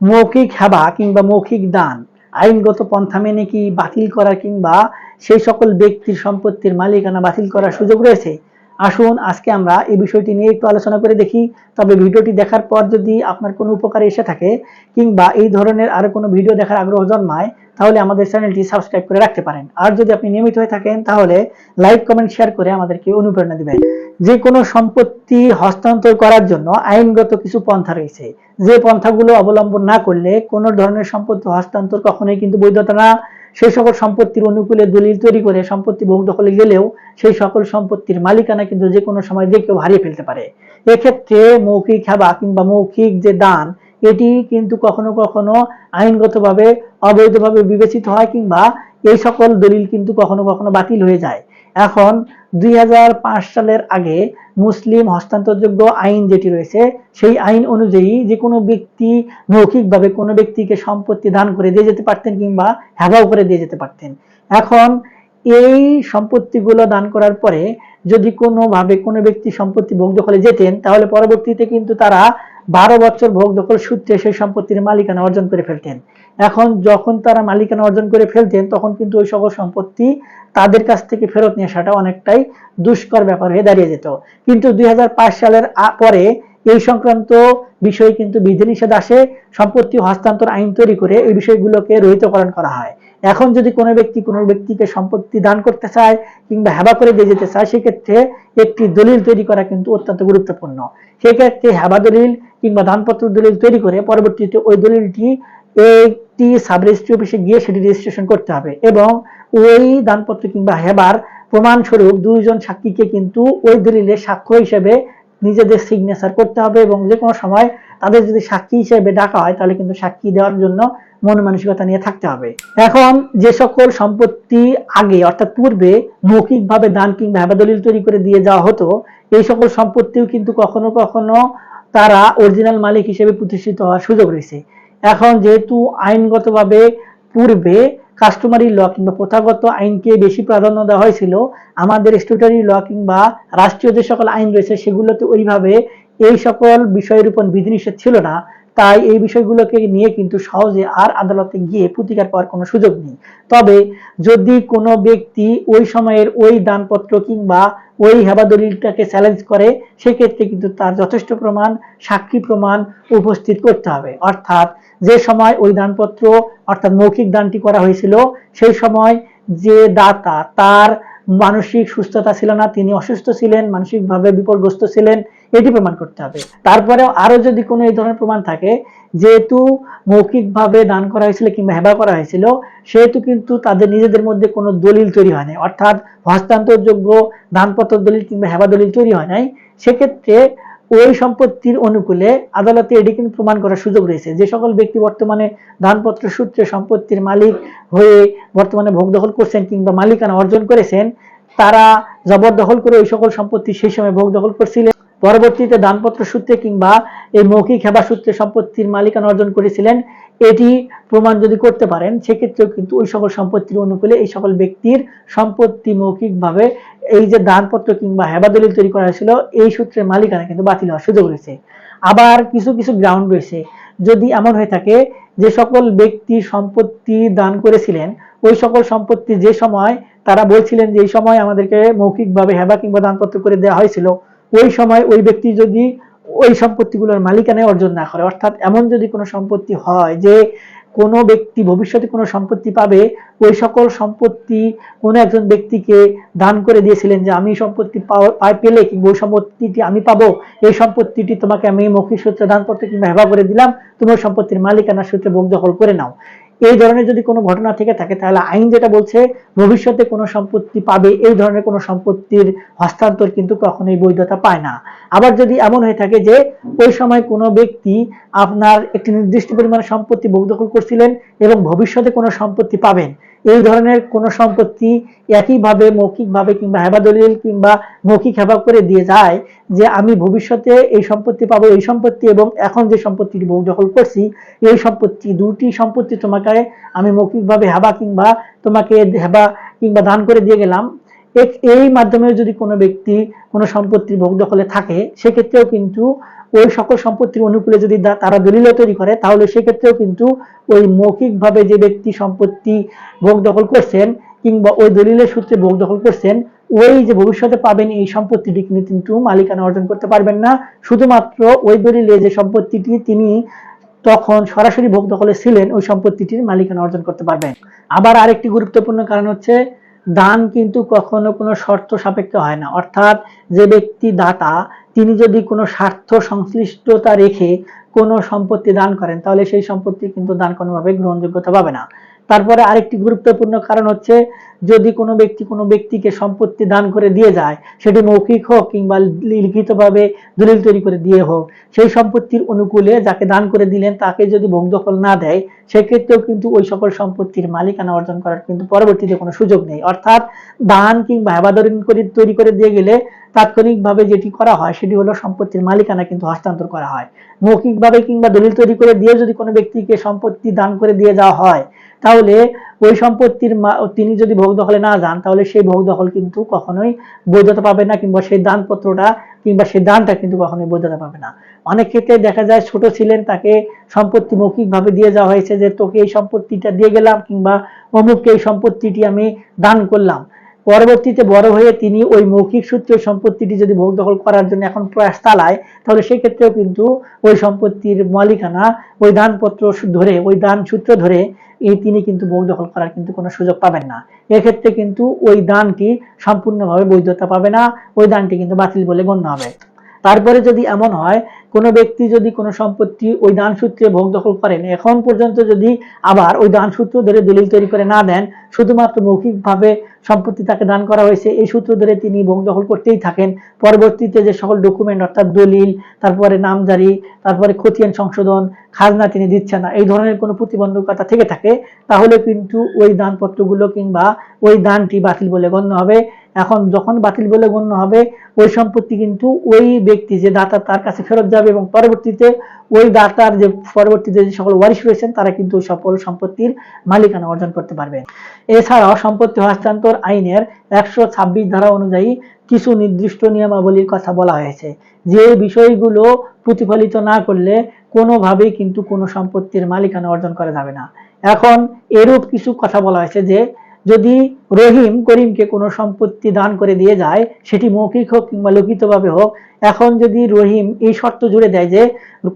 মৌখিক হেবা কিংবা মৌখিক দান, আইনগত পন্থা মেনে কি বাতিল করা কিংবা সেই সকল ব্যক্তির সম্পত্তির মালিকানা বাতিল করার সুযোগ রয়েছে? আসুন, আজকে আমরা এই বিষয়টি নিয়ে একটু আলোচনা করে দেখি। তবে ভিডিওটি দেখার পর যদি আপনার কোনো উপকারে এসে থাকে কিংবা এই ধরনের আরও কোনো ভিডিও দেখার আগ্রহ জন্মায়, তাহলে আমাদের চ্যানেলটি সাবস্ক্রাইব করে রাখতে পারেন। আর যদি আপনি নিয়মিত হয়ে থাকেন, তাহলে লাইক, কমেন্ট, শেয়ার করে আমাদেরকে অনুপ্রেরণা দিবেন। যে কোনো সম্পত্তি হস্তান্তর করার জন্য আইনগত কিছু পন্থা রয়েছে। যে পন্থাগুলো অবলম্বন না করলে কোনো ধরনের সম্পত্তি হস্তান্তর কখনোই কিন্তু বৈধতা না। সেই সকল সম্পত্তির অনুকূলে দলিল তৈরি করে সম্পত্তি ভোগ দখলে গেলেও সেই সকল সম্পত্তির মালিকানা কিন্তু যে কোনো সময় যে কেউ হারিয়ে ফেলতে পারে। এক্ষেত্রে মৌখিক হেবা কিংবা মৌখিক যে দান, এটি কিন্তু কখনো কখনো আইনগতভাবে, অবৈধভাবে বিবেচিত হয় কিংবা এই সকল দলিল কিন্তু কখনো কখনো বাতিল হয়ে যায়। এখন দুই হাজার পাঁচ সালের আগে মুসলিম হস্তান্তরযোগ্য আইন যেটি রয়েছে, সেই আইন অনুযায়ী যে কোনো ব্যক্তি মৌখিকভাবে কোনো ব্যক্তিকে সম্পত্তি দান করে দিয়ে যেতে পারতেন কিংবা হেবাও করে দিয়ে যেতে পারতেন। এখন এই সম্পত্তিগুলো দান করার পরে যদি কোনোভাবে কোনো ব্যক্তি সম্পত্তি ভোগ দখলে যেতেন, তাহলে পরবর্তীতে কিন্তু তারা বারো বছর ভোগ দখল সূত্রে সেই সম্পত্তির মালিকানা অর্জন করে ফেলতেন। এখন যখন তারা মালিকানা অর্জন করে ফেলতেন, তখন কিন্তু ওই সকল সম্পত্তি তাদের কাছ থেকে ফেরত নিয়ে আসাটা অনেকটাই দুষ্কর ব্যাপার হয়ে দাঁড়িয়ে যেত। কিন্তু দুই সালের পরে এই সংক্রান্ত বিষয় কিন্তু বিধিনিষেধ আসে, সম্পত্তি হস্তান্তর আইন তৈরি করে এই বিষয়গুলোকে রহিতকরণ করা হয়। এখন যদি কোনো ব্যক্তি কোনো ব্যক্তিকে সম্পত্তি দান করতে চায় কিংবা হেবা করে দিয়ে যেতে চায়, সেক্ষেত্রে একটি দলিল তৈরি করা কিন্তু অত্যন্ত গুরুত্বপূর্ণ। সেক্ষেত্রে হেবা দলিল কিংবা দানপত্র দলিল তৈরি করে পরবর্তীতে ওই দলিলটি একটি সাব রেজিস্ট্রি অফিসে গিয়ে সেটি রেজিস্ট্রেশন করতে হবে এবং ওই দানপত্র কিংবা হেবার প্রমাণস্বরূপ দুইজন সাক্ষীকে কিন্তু ওই দলিলের সাক্ষ্য হিসেবে নিজেদের সিগনেচার করতে হবে এবং যে কোনো সময় তাদের যদি সাক্ষী হিসেবে ডাকা হয়, তাহলে কিন্তু সাক্ষী দেওয়ার জন্য মন মানসিকতা নিয়ে থাকতে হবে। এখন যে সকল সম্পত্তি আগে, অর্থাৎ পূর্বে মৌখিকভাবে দান কিংবা হেবা দলিল তৈরি করে দিয়ে যাওয়া হতো, এই সকল সম্পত্তিও কিন্তু কখনো কখনো তারা অরিজিনাল মালিক হিসেবে প্রতিষ্ঠিত হওয়ার সুযোগ রয়েছে। এখন যেহেতু আইনগতভাবে পূর্বে কাস্টমারি ল কিংবা প্রথাগত আইনকে বেশি প্রাধান্য দেওয়া হয়েছিল। আমাদের স্টুটারি ল কিংবা রাষ্ট্রীয় যে সকল আইন রয়েছে, সেগুলোতে ওইভাবে এই সকল বিষয়ের উপর বিধিনিষেধ ছিল না। তাই এই বিষয়গুলোকে নিয়ে কিন্তু সহজে আর আদালতে গিয়ে প্রতিকার পাওয়ার কোনো সুযোগ নেই। তবে যদি কোনো ব্যক্তি ওই সময়ের ওই দানপত্র কিংবা ওই হেবা দলিলটাকে চ্যালেঞ্জ করে, সেক্ষেত্রে কিন্তু তার যথেষ্ট প্রমাণ, সাক্ষী প্রমাণ উপস্থিত করতে হবে। অর্থাৎ যে সময় ওই দানপত্র, অর্থাৎ মৌখিক দানটি করা হয়েছিল, সেই সময় যে দাতা তার মানসিক সুস্থতা ছিল না, তিনি অসুস্থ ছিলেন, মানসিকভাবে বিপদগ্রস্ত ছিলেন, এটি প্রমাণ করতে হবে। তারপরেও আরও যদি কোনো এই ধরনের প্রমাণ থাকে, যেহেতু মৌখিকভাবে দান করা হয়েছিল কিংবা হেবা করা হয়েছিল, সেহেতু কিন্তু তাদের নিজেদের মধ্যে কোনো দলিল তৈরি হয় নাই। অর্থাৎ হস্তান্তরযোগ্য দানপত্র দলিল কিংবা হেবা দলিল তৈরি হয় নাই। সেক্ষেত্রে ওই সম্পত্তির অনুকূলে আদালতে এটি কিন্তু প্রমাণ করার সুযোগ রয়েছে। যে সকল ব্যক্তি বর্তমানে দানপত্র, সূত্রে সম্পত্তির মালিক হয়ে বর্তমানে ভোগ দখল করছেন কিংবা মালিকানা অর্জন করেছেন, তারা জবরদখল করে ওই সকল সম্পত্তি সেই সময় ভোগ দখল করছিলেন। পরবর্তীতে দানপত্র সূত্রে কিংবা এই মৌখিক হেবা সূত্রে সম্পত্তির মালিকানা অর্জন করেছিলেন, এটি প্রমাণ যদি করতে পারেন, সেক্ষেত্রেও কিন্তু ওই সকল সম্পত্তির অনুকূলে এই সকল ব্যক্তির সম্পত্তি মৌখিকভাবে এই যে দানপত্র কিংবা হেবা দলিল তৈরি করা হয়েছিল, এই সূত্রে মালিকানা কিন্তু বাতিল হওয়ার সুযোগ রয়েছে। আবার কিছু কিছু গ্রাউন্ড রয়েছে। যদি এমন হয়ে থাকে, যে সকল ব্যক্তি সম্পত্তি দান করেছিলেন, ওই সকল সম্পত্তি যে সময় তারা বলছিলেন যে, এই সময় আমাদেরকে মৌখিকভাবে হেবা কিংবা দানপত্র করে দেওয়া হয়েছিল, ওই সময় ওই ব্যক্তি যদি ওই সম্পত্তিগুলোর মালিকানায় অর্জন না করে, অর্থাৎ এমন যদি কোনো সম্পত্তি হয় যে কোনো ব্যক্তি ভবিষ্যতে কোনো সম্পত্তি পাবে, ওই সকল সম্পত্তি কোনো একজন ব্যক্তিকে দান করে দিয়েছিলেন যে আমি সম্পত্তি পাওয়া- পেলে কিংবা ওই সম্পত্তিটি আমি পাবো, এই সম্পত্তিটি তোমাকে আমি মৌখিক সূত্রে, দানপত্র কিংবা হেবা করে দিলাম, তুমি সম্পত্তির মালিকানা সূত্রে ভোগ দখল করে নাও। এই ধরনের যদি কোনো ঘটনা থেকে থাকে, তাহলে আইন যেটা বলছে, ভবিষ্যতে কোনো সম্পত্তি পাবে, এই ধরনের কোনো সম্পত্তির হস্তান্তর কিন্তু কখনোই বৈধতা পায় না। আবার যদি এমন হয়ে থাকে যে ওই সময় কোনো ব্যক্তি আপনার একটি নির্দিষ্ট পরিমাণে সম্পত্তি ভোগ দখল করছিলেন এবং ভবিষ্যতে কোনো সম্পত্তি পাবেন, এই ধরনের কোনো সম্পত্তি একইভাবে মৌখিকভাবে কিংবা হেবা দলিল কিংবা মৌখিক হেবা করে দিয়ে যায় যে আমি ভবিষ্যতে এই সম্পত্তি পাবো, এই সম্পত্তি এবং এখন যে সম্পত্তিটি ভোগ দখল করছি, এই সম্পত্তি দুটি সম্পত্তি তোমাকে আমি মৌখিকভাবে হেবা কিংবা তোমাকে হেবা কিংবা দান করে দিয়ে গেলাম। এই মাধ্যমে যদি কোনো ব্যক্তি কোনো সম্পত্তির ভোগ দখলে থাকে, সেক্ষেত্রেও কিন্তু ওই সকল সম্পত্তির অনুকূলে যদি তারা দলিল তৈরি করে, তাহলে সেক্ষেত্রেও কিন্তু ওই মৌখিকভাবে যে ব্যক্তি সম্পত্তি ভোগ দখল করছেন কিংবা ওই দলিলের সূত্রে ভোগ দখল করছেন, ওই যে ভবিষ্যতে পাবেন এই সম্পত্তিটি কিন্তু কিন্তু মালিকানা অর্জন করতে পারবেন না। শুধুমাত্র ওই দলিলে যে সম্পত্তিটি তিনি তখন সরাসরি ভোগ দখলে ছিলেন, ওই সম্পত্তিটির মালিকানা অর্জন করতে পারবেন। আবার আরেকটি গুরুত্বপূর্ণ কারণ হচ্ছে দান কিন্তু কখনো কোনো শর্ত সাপেক্ষে হয় না। অর্থাৎ যে ব্যক্তি দাতা, তিনি যদি কোনো স্বার্থ সংশ্লিষ্টতা রেখে কোনো সম্পত্তি দান করেন, তাহলে সেই সম্পত্তি কিন্তু দান কোনোভাবে গ্রহণযোগ্যতা পাবে না। তারপরে আরেকটি গুরুত্বপূর্ণ কারণ হচ্ছে যদি কোনো ব্যক্তি কোনো ব্যক্তিকে সম্পত্তি দান করে দিয়ে যায়, সেটি মৌখিক হোক কিংবা লিখিতভাবে দলিল তৈরি করে দিয়ে হোক, সেই সম্পত্তির অনুকূলে যাকে দান করে দিলেন তাকে যদি ভোগ দখল না দেয়, সেক্ষেত্রেও কিন্তু ওই সকল সম্পত্তির মালিকানা অর্জন করার কিন্তু পরবর্তীতে কোনো সুযোগ নেই। অর্থাৎ দান কিংবা হেবাদরিন করে তৈরি করে দিয়ে গেলে তাৎক্ষণিকভাবে যেটি করা হয়, সেটি হলো সম্পত্তির মালিকানা কিন্তু হস্তান্তর করা হয়। মৌখিকভাবে কিংবা দলিল তৈরি করে দিয়ে যদি কোনো ব্যক্তিকে সম্পত্তি দান করে দিয়ে যাওয়া হয়, তাহলে ওই সম্পত্তির তিনি যদি ভোগ দখলে না যান, তাহলে সেই ভোগ দখল কিন্তু কখনোই বৈধতা পাবে না কিংবা সেই দানপত্রটা কিংবা সেই দানটা কিন্তু কখনোই বৈধতা পাবে না। অনেক ক্ষেত্রে দেখা যায় ছোট ছিলেন, তাকে সম্পত্তি মৌখিকভাবে দিয়ে যাওয়া হয়েছে যে, তোকে এই সম্পত্তিটা দিয়ে গেলাম কিংবা অমুককে এই সম্পত্তিটি আমি দান করলাম। পরবর্তীতে বড় হয়ে তিনি ওই মৌখিক সূত্রে সম্পত্তিটি যদি ভোগ দখল করার জন্য এখন প্রয়াস চালায়, তাহলে সেই ক্ষেত্রেও কিন্তু ওই সম্পত্তির মালিকানা, ওই দানপত্র ধরে, ওই দান সূত্র ধরে এই তিনি কিন্তু বউ দখল করার কিন্তু কোনো সুযোগ পাবেন না। এক্ষেত্রে কিন্তু ওই দানটি সম্পূর্ণভাবে বৈধতা পাবে না, ওই দানটি কিন্তু বাতিল বলে গণ্য হবে। তারপরে যদি এমন হয় কোনো ব্যক্তি যদি কোনো সম্পত্তি ওই দান সূত্রে ভোগ দখল করেন, এখন পর্যন্ত যদি আবার ওই দান সূত্র ধরে দলিল তৈরি করে না দেন, শুধুমাত্র মৌখিকভাবে সম্পত্তি তাকে দান করা হয়েছে, এই সূত্র ধরে তিনি ভোগ দখল করতেই থাকেন। পরবর্তীতে যে সকল ডকুমেন্ট অর্থাৎ দলিল, তারপরে নামজারি, তারপরে খতিয়ান সংশোধন, খাজনা তিনি দিচ্ছেন না, এই ধরনের কোনো প্রতিবন্ধকতা থেকে থাকে, তাহলে কিন্তু ওই দানপত্রগুলো কিংবা ওই দানটি বাতিল বলে গণ্য হবে। এখন যখন বাতিল বলে গণ্য হবে, ওই সম্পত্তি কিন্তু ওই ব্যক্তি, যে দাতা তার কাছে ফেরত যাবে এবং পরবর্তীতে ওই দাতার যে পরবর্তীতে যে সকল ওয়ারিশ রয়েছেন, তারা কিন্তু সকল সম্পত্তির মালিকানা অর্জন করতে পারবে। এছাড়াও সম্পত্তি হস্তান্তর আইনের একশো ছাব্বিশ ধারা অনুযায়ী কিছু নির্দিষ্ট নিয়মাবলীর কথা বলা হয়েছে। যে বিষয়গুলো প্রতিফলিত না করলে কোনোভাবেই কিন্তু কোনো সম্পত্তির মালিকানা অর্জন করা যাবে না। এখন এরূপ কিছু কথা বলা হয়েছে যে, যদি রহিম করিমকে কোনো সম্পত্তি দান করে দিয়ে যায়, সেটি মৌখিক হোক কিংবা লিখিতভাবে হোক, এখন যদি রহিম এই শর্ত জুড়ে দেয় যে,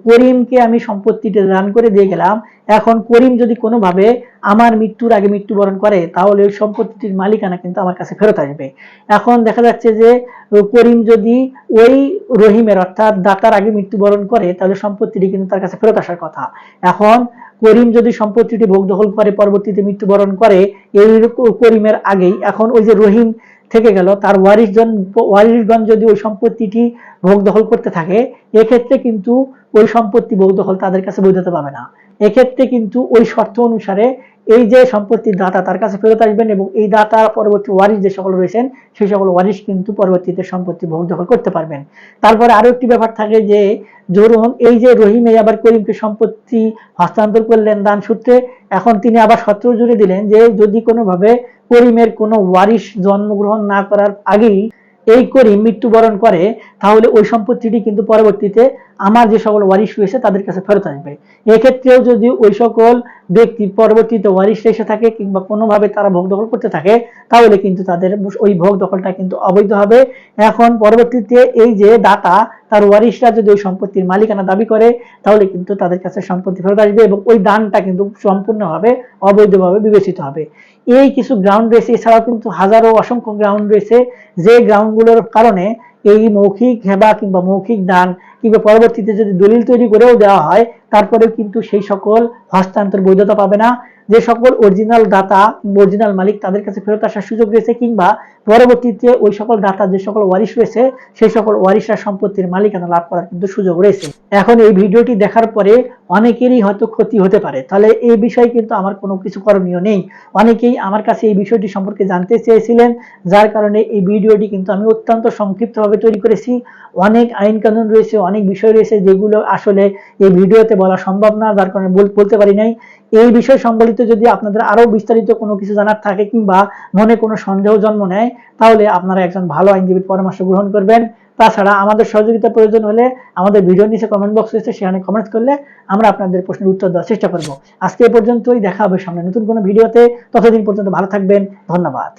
করিমকে আমি সম্পত্তিটা দান করে দিয়ে গেলাম, এখন করিম যদি কোনোভাবে আমার মৃত্যুর আগে মৃত্যুবরণ করে, তাহলে ওই সম্পত্তিটির মালিকানা কিন্তু আমার কাছে ফেরত আসবে। এখন দেখা যাচ্ছে যে, করিম যদি ওই রহিমের অর্থাৎ দাতার আগে মৃত্যুবরণ করে, তাহলে সম্পত্তিটি কিন্তু তার কাছে ফেরত আসার কথা। এখন করিম যদি সম্পত্তিটি ভোগ দখল করে, পরবর্তীতে মৃত্যুবরণ করে এই করিমের আগেই, এখন ওই যে রহিম থেকে গেল, তার ওয়ারিশজন ওয়ারিশগণ যদি ওই সম্পত্তিটি ভোগ দখল করতে থাকে, এক্ষেত্রে কিন্তু ওই সম্পত্তি ভোগ দখল তাদের কাছে বৈধতা পাবে না। এক্ষেত্রে কিন্তু ওই শর্ত অনুসারে এই যে সম্পত্তির দাতা তার কাছে ফেরত আসবেন এবং এই দাতা পরবর্তী ওয়ারিশ যে সকল রয়েছেন, সেই সকল ওয়ারিশ কিন্তু পরবর্তীতে সম্পত্তি ভোগ দখল করতে পারবেন। তারপরে আরও একটি ব্যাপার থাকে যে ধরুন এই যে রহিমে আবার করিমকে সম্পত্তি হস্তান্তর করলেন দান সূত্রে, এখন তিনি আবার সত্র জুড়ে দিলেন যে, যদি কোনোভাবে করিমের কোনো ওয়ারিশ জন্মগ্রহণ না করার আগেই এই করিম মৃত্যুবরণ করে, তাহলে ওই সম্পত্তিটি কিন্তু পরবর্তীতে আমার যে সকল ওয়ারিশ রয়েছে তাদের কাছে ফেরত আসবে। এক্ষেত্রেও যদি ওই সকল ব্যক্তি পরবর্তীতে ওয়ারিশ এসে থাকে কিংবা কোনোভাবে তারা ভোগ দখল করতে থাকে, তাহলে কিন্তু তাদের ওই ভোগ দখলটা কিন্তু অবৈধ হবে। এখন পরবর্তীতে এই যে দাতা তার ওয়ারিশরা যদি ওই সম্পত্তির মালিকানা দাবি করে, তাহলে কিন্তু তাদের কাছে সম্পত্তি ফেরত আসবে এবং ওই দানটা কিন্তু সম্পূর্ণভাবে, অবৈধভাবে বিবেচিত হবে। এই কিছু গ্রাউন্ড রয়েছে এছাড়াও কিন্তু হাজারো অসংখ্য গ্রাউন্ড রয়েছে যে গ্রাউন্ডগুলোর কারণে এই মৌখিক হেবা কিংবা মৌখিক দান কিংবা পরবর্তীতে যদি দলিল তৈরি করেও দেওয়া হয়, তারপরেও কিন্তু সেই সকল হস্তান্তর বৈধতা পাবে না। যে সকল অরিজিনাল দাতা অরিজিনাল মালিক তাদের কাছে ফেরত আসার সুযোগ রয়েছে কিংবা পরবর্তীতে ওই সকল দাতা যে সকল ওয়ারিশ রয়েছে, সেই সকল ওয়ারিশরা সম্পত্তির মালিকানা লাভ করার কিন্তু সুযোগ রয়েছে। এখন এই ভিডিওটি দেখার পরে অনেকেরই হয়তো ক্ষতি হতে পারে। তাহলে এই বিষয়ে কিন্তু আমার কোনো কিছু করণীয় নেই। অনেকেই আমার কাছে এই বিষয়টি সম্পর্কে জানতে চেয়েছিলেন, যার কারণে এই ভিডিওটি কিন্তু আমি অত্যন্ত সংক্ষিপ্তভাবে তৈরি করেছি। অনেক আইন কানুন রয়েছে, অনেক বিষয় রয়েছে যেগুলো আসলে এই ভিডিওতে বলা সম্ভব না, যার কারণে বল- বলতে পারি নাই। এই বিষয় সম্বলিত যদি আপনাদের আরও বিস্তারিত কোনো কিছু জানার থাকে কিংবা মনে কোনো সন্দেহ জন্ম নেয়, তাহলে আপনারা একজন ভালো আইনজীবীর পরামর্শ গ্রহণ করবেন। তাছাড়া আমাদের সহযোগিতা প্রয়োজন হলে আমাদের ভিডিও নিচে কমেন্ট বক্স রয়েছে, সেখানে কমেন্ট করলে আমরা আপনাদের প্রশ্নের উত্তর দেওয়ার চেষ্টা করব। আজকে এ পর্যন্তই, দেখা হবে সামনে নতুন কোনো ভিডিওতে। ততদিন পর্যন্ত ভালো থাকবেন, ধন্যবাদ।